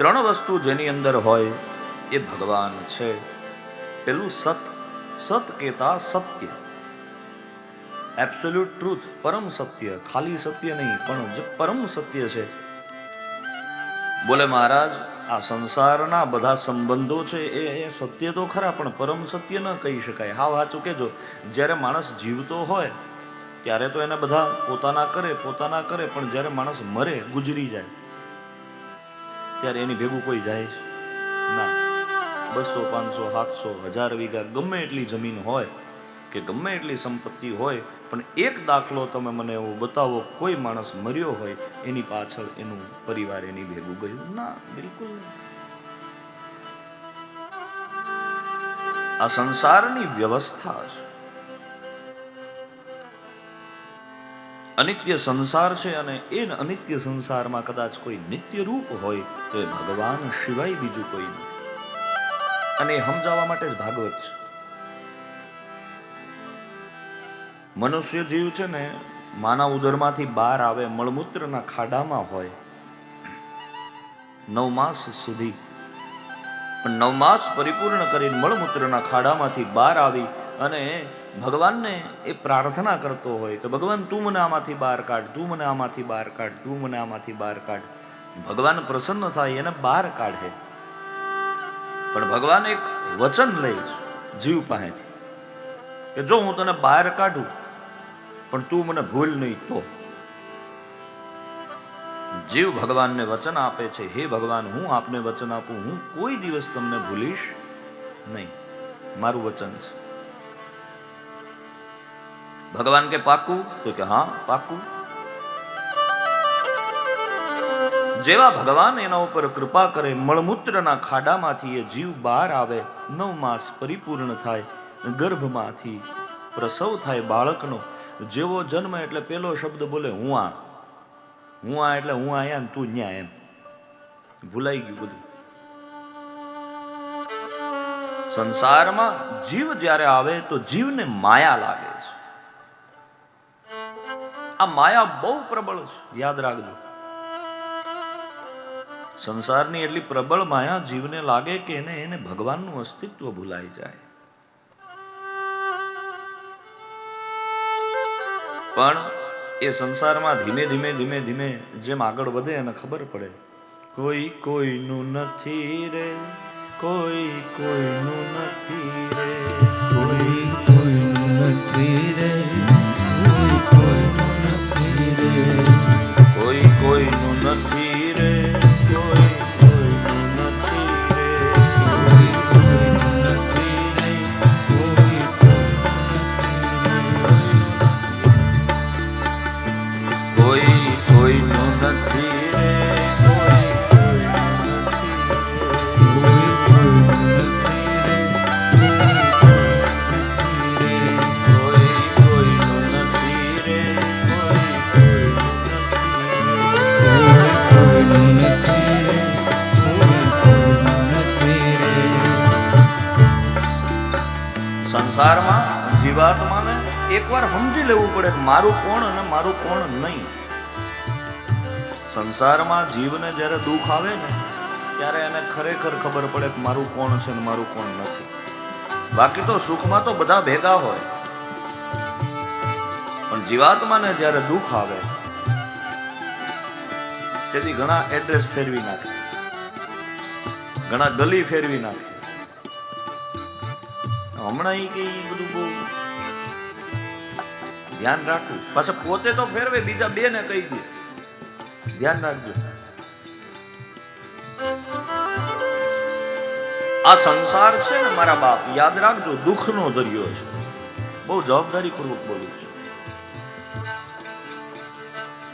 ત્રણ વસ્તુ જેની અંદર હોય એ ભગવાન છે. પેલું સત સત કેતા સત્ય. એબ્સોલ્યુટ ટ્રુથ પરમ સત્ય, ખાલી સત્ય નહીં, પણ જે પરમ સત્ય છે. બોલે મહારાજ, આ સંસારના બધા સંબંધો છે એ સત્ય તો ખરા, પણ પરમ સત્ય ન કહી શકાય. હા, વાંચું કેજો જ્યારે માણસ જીવતો હોય, ત્યારે તો એને બધા પોતાના કરે પોતાના કરે, પણ જ્યારે માણસ મરે, ગુજરી જાય. ત્યારે એની ભેગું કોઈ જાય? ના. બસો, પાંચસો, સાતસો, હજાર વીઘા ગમે એટલી જમીન હોય કે ગમે એટલી સંપત્તિ હોય, પણ એક દાખલો તમે મને એવો બતાવો, કોઈ માણસ મર્યો હોય, એની પાછળ એનું પરિવાર એની ભેગું ગયું? ના, બિલકુલ આ સંસારની વ્યવસ્થા છે અનિત્ય સંસાર છે અને એ અનિત્ય સંસારમાં કદાચ કોઈ નિત્ય રૂપ હોય તો એ ભગવાન સિવાય બીજું કોઈ નથી. અને એ સમજાવવા માટે જ ભાગવત છે. મનુષ્ય જીવ છે ને માના ઉદરમાંથી બહાર આવે, મળમૂત્રના ખાડામાં હોય, નવ માસ સુધી, પણ નવ માસ પરિપૂર્ણ કરીને મળમૂત્રના ખાડામાંથી બહાર આવી અને ભગવાનને એ પ્રાર્થના કરતો હોય કે ભગવાન તું મને આમાંથી બહાર કાઢ, તું મને આમાંથી બહાર કાઢ, તું મને આમાંથી બહાર કાઢ. ભગવાન પ્રસન્ન થાય, એને બહાર કાઢે. પણ ભગવાન એક વચન લે છે જીવ પાસેથી. કે જો હું તને બહાર કાઢું, પણ તું મને ભૂલ નહીં તો. જીવ ભગવાનને વચન આપે છે, હે ભગવાન, હું આપને વચન આપું, હું કોઈ દિવસ તમને ભૂલીશ નહીં. મારું વચન છે. ભગવાન કે પાકું તો કે હા પાકું જેવા ભગવાન એના ઉપર કૃપા કરે, મળમૂત્રના ખાડામાંથી એ જીવ બહાર આવે, નવ માસ પરિપૂર્ણ થાય, ગર્ભમાંથી પ્રસવ થાય બાળકનો. જેવો જન્મ એટલે પેલો શબ્દ બોલે, હું આ. હું આ એટલે હું આયા ને તું ન્યા એમ. ભૂલાઈ ગયું બધું. સંસારમાં જીવ જ્યારે આવે તો જીવને માયા લાગે છે. આ માયા બહુ પ્રબળ છે. યાદ રાખજો. સંસારની એટલી પ્રબળ માયા જીવને લાગે કે એને એને ભગવાનનું અસ્તિત્વ ભૂલાઈ જાય. પણ એ સંસારમાં ધીમે ધીમે ધીમે ધીમે જેમ આગળ વધે એને ખબર પડે. કોઈ કોઈનું નથી રે, કોઈ કોઈનું નથી રે. કોઈ કોઈનું નથી રે સંસારમાં જીવાત્માને એકવાર સમજી લેવું પડે મારું કોણ અને મારું કોણ નહીં. સંસારમાં જીવને જ્યારે દુઃખ આવે ને, ત્યારે એને ખરેખર ખબર પડે કે મારું કોણ છે ને મારું કોણ નથી. બાકી તો સુખમાં તો બધા ભેગા હોય. પણ જીવાત્માને જ્યારે દુઃખ આવે, તેથી ઘણા એડ્રેસ ફેરવી નાખે. ઘણા ગલી ફેરવી નાખે. હમણાં ઈ કે બધું બહુ ધ્યાન રાખવું. પાછા પોતે તો ફેરવે, બીજા બે ને કહી દે. ધ્યાન રાખજો. આ સંસાર છે ને મારા બાપ, યાદ રાખજો, દુઃખનો દરિયો છે. બહુ જવાબદારી પૂર્વક બોલું છું.